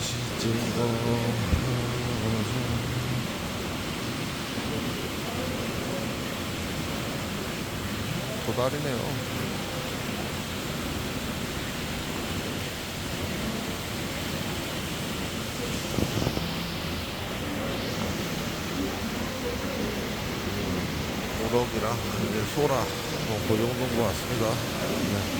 찍어 도다리네요. 우럭이랑 소라 뭐 그 정도인 것 같습니다. 네.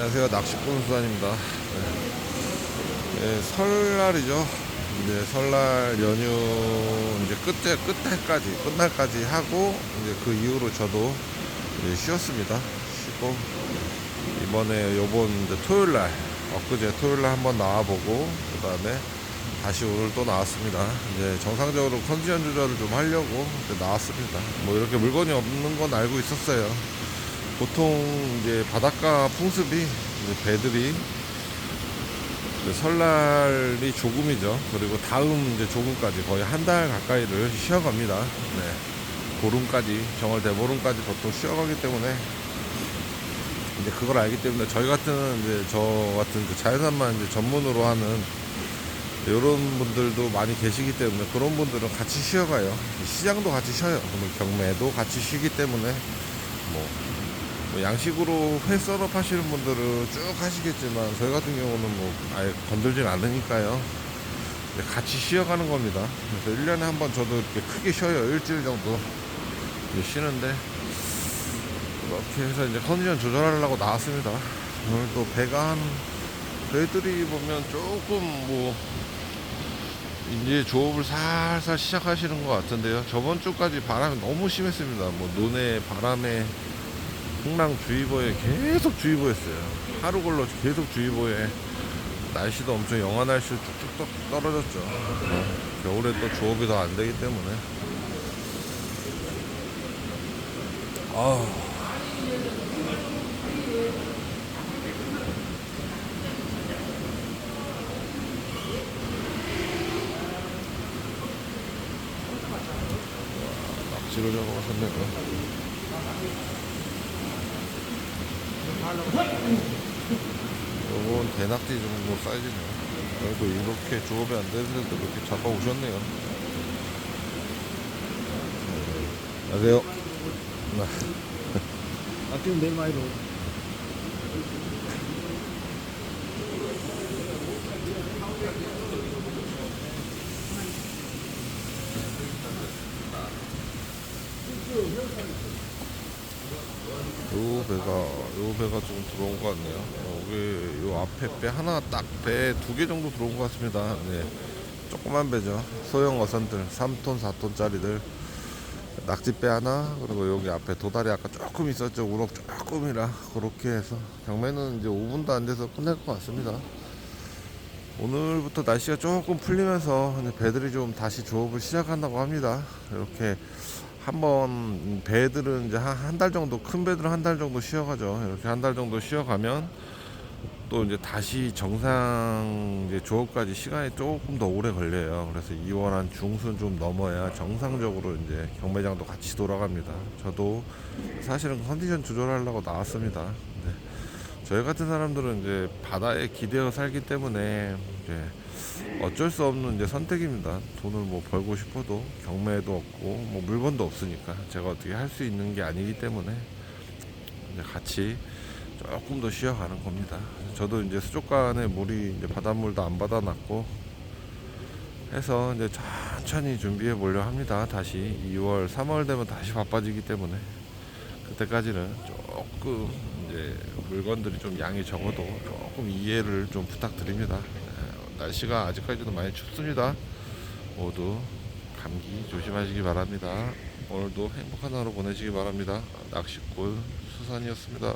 안녕하세요. 낚시꾼 수산입니다. 네. 네, 설날이죠. 이제 설날 연휴 이제 끝에 끝날까지 끝날까지 하고 이제 그 이후로 저도 이제 쉬었습니다. 쉬고 이번에 요번 이제 토요일 날 엊그제 토요일 날 한번 나와보고 그 다음에 다시 오늘 또 나왔습니다. 이제 정상적으로 컨디션 조절을 좀 하려고 나왔습니다. 뭐 이렇게 물건이 없는 건 알고 있었어요. 보통 이제 바닷가 풍습이 이제 배들이 이제 설날이 조금이죠. 그리고 다음 이제 조금까지 거의 한 달 가까이를 쉬어갑니다. 네. 보름까지 정월 대보름까지 보통 쉬어가기 때문에 이제 그걸 알기 때문에 저희 같은 이제 저 같은 그 자연산만 이제 전문으로 하는 이런 분들도 많이 계시기 때문에 그런 분들은 같이 쉬어가요. 시장도 같이 쉬어요. 경매도 같이 쉬기 때문에 뭐, 뭐 양식으로 회 썰업 하시는 분들은 쭉 하시겠지만 저희 같은 경우는 뭐 아예 건들진 않으니까요. 같이 쉬어가는 겁니다. 그래서 1년에 한 번 저도 이렇게 크게 쉬어요. 일주일 정도 쉬는데 이렇게 해서 이제 컨디션 조절하려고 나왔습니다. 오늘 또 배가 한 배들이 보면 조금 뭐 이제 조업을 살살 시작하시는 것 같은데요. 저번 주까지 바람이 너무 심했습니다. 뭐 논에 바람에 풍랑주의보에 계속 주의보였어요. 하루 걸러 계속 주의보에 날씨도 엄청 영하 날씨로 쭉쭉 떨어졌죠. 어, 겨울에 또 조업이 더 안 되기 때문에. 아. 낙지를 잡아갔었네요. 요건 대낙지 정도 사이즈네요. 그래도 이렇게 조업이 안 되는데도 이렇게 잡아오셨네요. 안녕하세요. 네. 아끼면 내일 많이 넣어. 요 배가 요 배가 좀 들어온 것 같네요. 어, 여기 요 앞에 배 하나 딱 배 두 개 정도 들어온 것 같습니다. 네. 조그만 배죠. 소형 어선들 3톤 4톤짜리들 낙지배 하나 그리고 여기 앞에 도다리 아까 조금 있었죠. 우럭 조금이라 그렇게 해서 경매는 이제 5분도 안 돼서 끝낼 것 같습니다. 오늘부터 날씨가 조금 풀리면서 배들이 좀 다시 조업을 시작한다고 합니다. 이렇게 한번 배들은 이제 한 달 정도 큰 배들은 한 달 정도 쉬어가죠. 이렇게 한 달 정도 쉬어가면 또 이제 다시 정상 이제 조업까지 시간이 조금 더 오래 걸려요. 그래서 2월 한 중순 좀 넘어야 정상적으로 이제 경매장도 같이 돌아갑니다. 저도 사실은 컨디션 조절하려고 나왔습니다. 저희 같은 사람들은 이제 바다에 기대어 살기 때문에 이제 어쩔 수 없는 이제 선택입니다. 돈을 뭐 벌고 싶어도 경매도 없고 뭐 물건도 없으니까 제가 어떻게 할 수 있는 게 아니기 때문에 이제 같이 조금 더 쉬어가는 겁니다. 저도 이제 수족관에 물이 이제 바닷물도 안 받아놨고 해서 이제 천천히 준비해 보려 합니다. 다시 2월, 3월 되면 다시 바빠지기 때문에 그때까지는 조금 이제 물건들이 좀 양이 적어도 조금 이해를 좀 부탁드립니다. 네, 날씨가 아직까지도 많이 춥습니다. 모두 감기 조심하시기 바랍니다. 오늘도 행복한 하루 보내시기 바랍니다. 낚시꾼 수산이었습니다.